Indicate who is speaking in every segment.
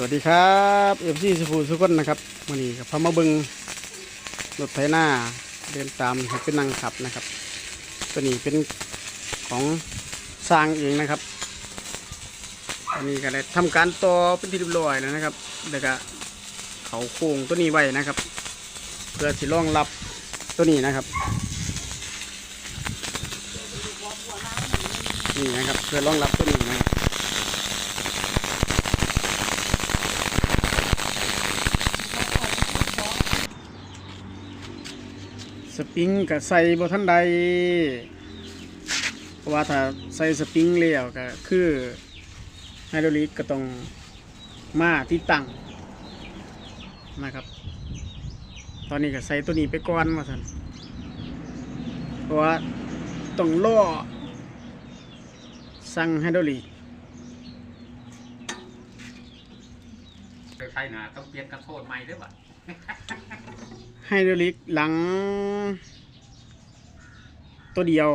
Speaker 1: สวัสดีครับเอฟซีสุภูสุกนนะครับวันนี้กับพามาบิงรถไถหน้าเดินตามให้เป็นนางขับนะครับ ตัวนี้เป็นของสร้างเองนะครับอันนี้ก็ได้ทำการต่อเป็นที่เรียบร้อยแล้วนะครับแล้วก็เขาโค้งตัวนี้ไว้นะครับ เพื่อที่รองรับตัวนี้นะครับนี่นะครับเพื่อรองรับตัวนี้นะครับ สปริงกับใส่บ่ทันใดเพราะว่าถ้าใส่สปริงแล้วก็คือไฮดรอลิกก็ต้องมาที่ตั้งนะครับ ตอนนี้ก็ใส่ตัวนี้ไปก่อนมาสันเพราะว่าต้องล่อสั่งไฮดรอลิก
Speaker 2: ใช่นะต้องเปลี่ยนกระโทษใหม่ด้วยป่ะ
Speaker 1: ไฮดรอลิกหลัง ตัวเดียว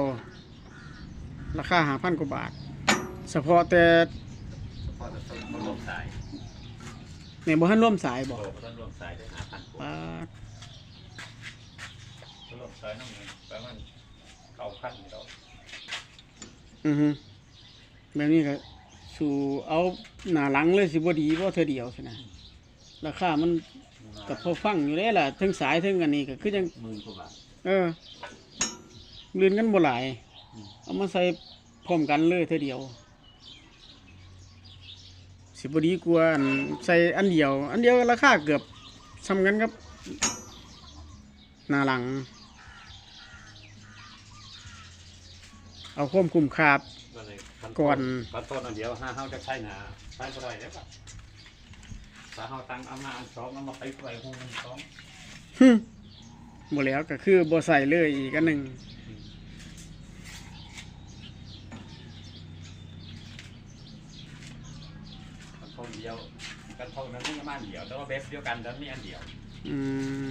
Speaker 1: ราคาหาพันกว่าบาท เฉพาะแต่
Speaker 2: พอจะต้องมารวมสาย
Speaker 1: ในบ่ทันร่วมสาย
Speaker 2: โอ้
Speaker 1: บ่
Speaker 2: ต้องรวมสายด้วยหาพันกว่า
Speaker 1: ปาด
Speaker 2: รวมสายน้ำเงินแปลว่าเก่าพันเรา
Speaker 1: อือฮึแบบนี้ก็สู่เอาหน้าหลังเลยสิบ่ดีบ่เธอเดียวสินะราคามัน ก็พอฟังอยู่แล้วล่ะทั้งสายทั้งอันนี้ก็คือจัง
Speaker 2: หมื่นกว่าบาท
Speaker 1: เออเลื่อนกันบ่หลาย เอามาใส่พร้อมกันเลยเธอเดียว สิบ่ดีกว่าอันใส่อันเดียว อันเดียวราคาเกือบซ้ำกันครับหน้าหลัง เอาความคุ้มค่า
Speaker 2: ก็เลย
Speaker 1: ก่อน
Speaker 2: กระโทษอันเดียวห้าเฮาจะใช่นะใช่ก็ได้ได้ป่ะ ถ้าเฮาตั้งเอามาอันสองเอามาไปไว้ห้องสอง
Speaker 1: ฮึบ่แล้วก็คือบ่ใส่เลยอีกอันหนึ่ง
Speaker 2: กระโทษเดียวกระโทษนั้นมันก็มาอันเดียวแต่ว่าเบสเดียวกันแต่มีอันเดียว
Speaker 1: อืม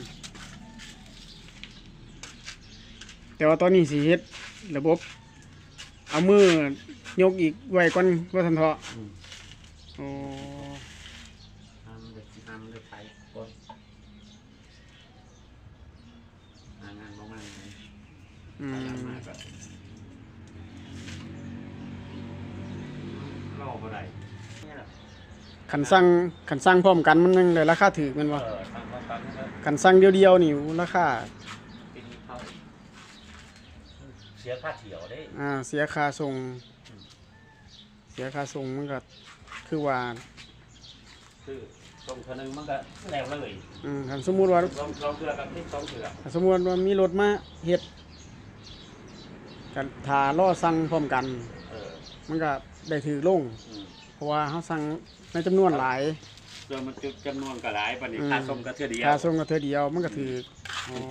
Speaker 1: แต่ว่าตอนนี้สิเฮ็ดระบบ เอามือยกอีกไว้ก่อนว่าทันเถาะ
Speaker 2: อืม
Speaker 1: โอ้
Speaker 2: ทำเลยทำเลยไทยก่อนหางานประมาณนี้
Speaker 1: อื
Speaker 2: พยายาม
Speaker 1: ม
Speaker 2: มากแบบรอบ่ได้เนี่ยแหละ
Speaker 1: ขันสั่งขันสั่งพร้อมกันมันยังได้ราคาถือแมัน
Speaker 2: เอ
Speaker 1: บ่
Speaker 2: อทางความฝันนี่ก็
Speaker 1: ขันสั่งเดียวๆนี่ราคา
Speaker 2: กินเขาเสียค่าเที่ยวได้
Speaker 1: อ่าเสียค่าส่ง เสียค่าส่งมันก็คือว่า
Speaker 2: คือส่งเท่านึงมันก็แล้วเลย
Speaker 1: อืมคันสมมุติว่า
Speaker 2: สองสองเถื่อกับที่สองเถื่อ
Speaker 1: สมมุติว่ามีรถมาเฮ็ด กันทารอสั่งพร้อมกัน
Speaker 2: เออ
Speaker 1: มันก็ได้ถือลง
Speaker 2: อืม
Speaker 1: เพราะว่าเขาสั่งในจำนวนหลาย
Speaker 2: เพื่อมันจุดจำนวนก็หลายปานนี้
Speaker 1: อืม
Speaker 2: ค่าส่งก็เทื่อเดียว
Speaker 1: ค่าส่งก็เธอเดียวมันก็ถือ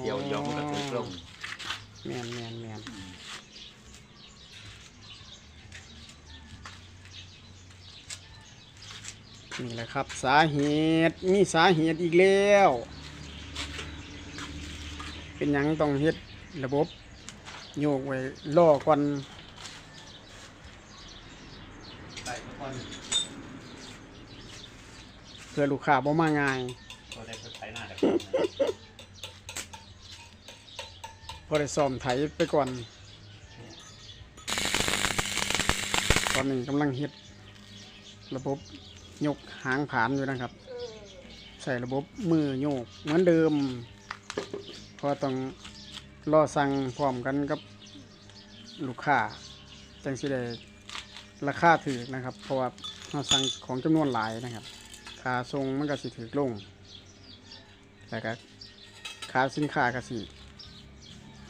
Speaker 2: เดียวเดียวมันก็ถูกลง
Speaker 1: แม่นแม่นแม่นนี่แหละครับ สาเหตุมีสาเหตุอีกแล้ว เป็นหยังต้องเฮ็ดระบบ โยกไว้ล่อก่อน
Speaker 2: ใส่ทุกคน
Speaker 1: เพื่อลูกค้าบ่มาง่าย
Speaker 2: ก็ได้ไปไถหน้าแต่
Speaker 1: พอได้ซ้อมไถไปก่อน ตอนนี้กำลังเฮ็ดระบบยกหางผานอยู่นะครับ ใส่ระบบมือโยกเหมือนเดิม เพราะต้อง รอสั่งพร้อมกันกับลูกค้าจังสิได้ราคาถือนะครับ เพราะว่าเราสั่งของจำนวนหลายนะครับค่าส่งมันก็สิถือลงแต่ก็ค่าสินค้าก็สิ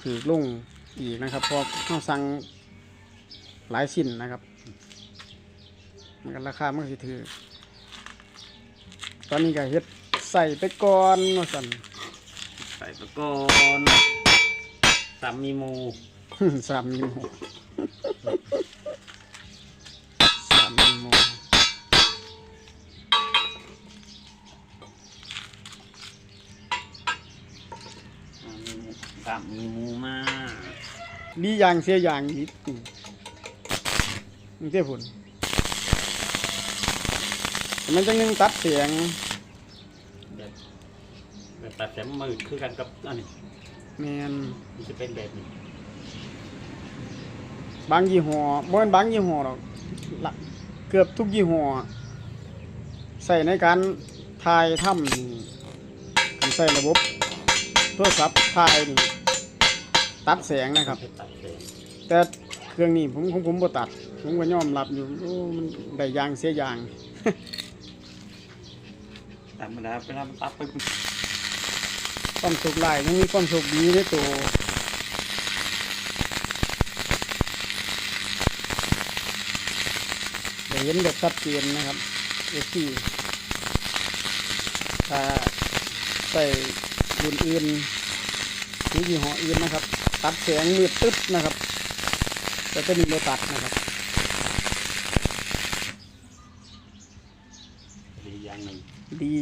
Speaker 1: ถือลงอีกนะครับเพราะเราสั่งหลายชิ้นนะครับมันก็ราคามันก็สิถือตอนนี้ก็เฮ็ดใส่ไปก่อนว่าสั่น
Speaker 2: ใส่ตะกอน สามมีหมู
Speaker 1: สามมิโมสามมิโม
Speaker 2: สามมีหมูมา
Speaker 1: ดีอย่างเสียอย่างนิดนี่เจ้าผลมันจังหนึงตัดเสียง
Speaker 2: แบบแบบตัดเสียงมือคือกันกับอันนี้
Speaker 1: แมน
Speaker 2: มันจะเป็นแบบนี้
Speaker 1: บางยี่ห้อบ่แม่นบางยี่ห้อหรอกละเกือบทุกยี่ห้อใส่ในการถ่ายทำนี่คันใส่ระบบโทรศัพท์ถ่ายนี่ตัดแสงนะครับ
Speaker 2: ให้ตัดเสียง
Speaker 1: แต่เครื่องนี้ผมของผมบ่ตัด ผมก็ยอมรับอยู่โอ้มันได้อยางเสียอย่าง
Speaker 2: ธรรมดาเวลามันตัดไปมัน
Speaker 1: ความสุขหลายยังมีความสุขดีในตัวได้เห็นแบบชัดเจนนะครับเอที่ถ้าใส่รุ่นอื่นหรือยี่ห้ออื่นนะครับ ตัดแสงมืดตึ๊บนะครับแต่จะมีโลตัดนะครับ
Speaker 2: ดีอย่างหนึ่ง
Speaker 1: ดี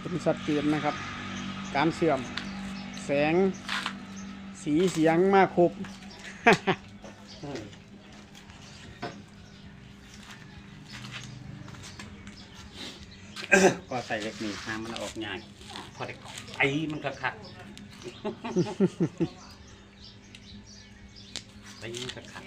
Speaker 1: เป็นสัดเจนนะครับ การเสื่อม แสง สีเสียงมาครบ
Speaker 2: ก็ใส่เล็กนี่ห้ามมันออกง่ายพอได้ไอ้มันก็คักไอ้มันก็คัก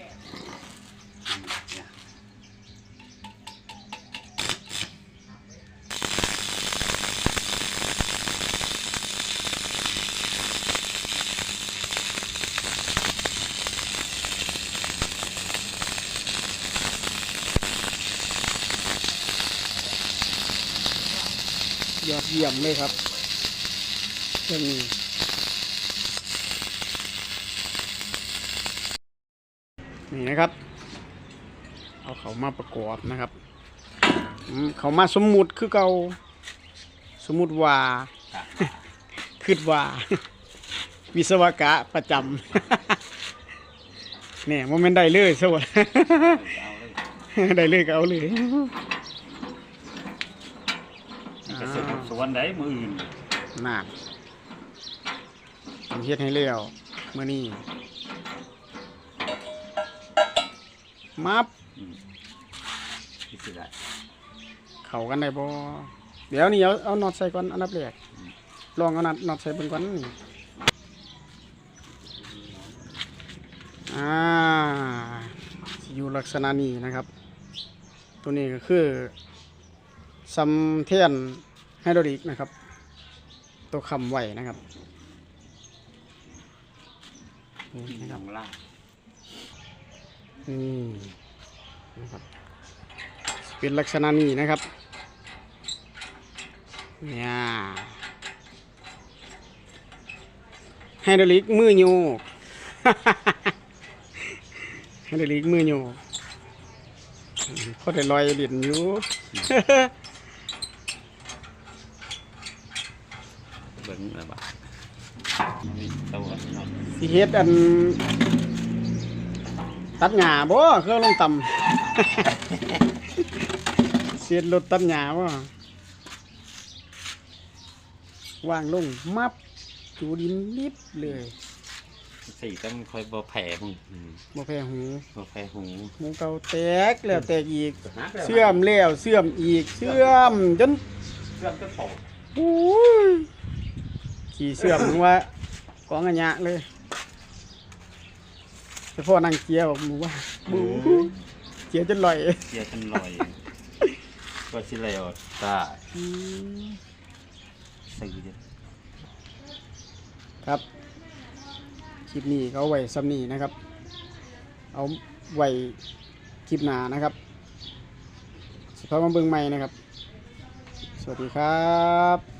Speaker 2: ย
Speaker 1: อดเยี่ยมเลยครับเรื่องนี้นี่นะครับ เอาเขามาประกอบนะครับ เขามาสมมุติคือเกาสมมุติว่าคิดว่าวิศวกะประจำเนี่ยโมเมนต์ได้เลยสวัสด
Speaker 2: เอาเลย
Speaker 1: ได้เลยก็เอาเลย
Speaker 2: นี่ก็เสร็จสวนได้มืออื่น
Speaker 1: น่าผมเฮ็ดให้เร็วเมื่อนี้มับ
Speaker 2: อืมที่สุดได้
Speaker 1: เข้ากันได้บ่เดี๋ยวนี่เอาเอาน็อตใส่ก่อนอันดับแรกลองเอาน็อตน็อตใส่เบิ่งก่อนนี่อ่าสิอยู่ลักษณะนี้นะครับ ตัวนี้ก็คือซัมเทียน ไฮดรอลิกนะครับ ตัวคำไว้นะครับนี่นะครับ
Speaker 2: ล่าง
Speaker 1: นี่นะครับเป็นลักษณะนี้นะครับเนี่ยไฮดรอลิกมือโยกไฮดรอลิกมือโยกพอได้ลอยเหรียญอยู่
Speaker 2: บิ้งอะไรบ้างนี่ตัวเนาะ
Speaker 1: สิเฮ็ดอัน ตัดหญ้าบ่เครื่องลงต่ำ เสียดรถตัดหญ้าบ่วางลงมับจูดินนิบเลย
Speaker 2: สี่ต้องคอยบ่แผ่มึงอืม
Speaker 1: บ่แพ้หู
Speaker 2: บ่แผ่หู
Speaker 1: หูเก่าแตกแล้วแตกอีก
Speaker 2: หาไป
Speaker 1: เสื่อมแล้วเสื่อมอีกเสื่อมจน
Speaker 2: เสื่อมก็โต
Speaker 1: อุ้ย ขี่เสื่อมมึงว่ากองอัญญะเลยไปพ่อนั่งเกียวมึงว่าบูเกียวจนลอย
Speaker 2: เจียกันลอยก็สิแล้วตา
Speaker 1: อืม
Speaker 2: สื่อเด้อ
Speaker 1: ครับคลิปนี้ก็เอาไว้ซ้ำนี้นะครับ เอาไว้คลิปหน้านะครับสภาพมาเบิ่งใหม่นะครับ สวัสดีครับ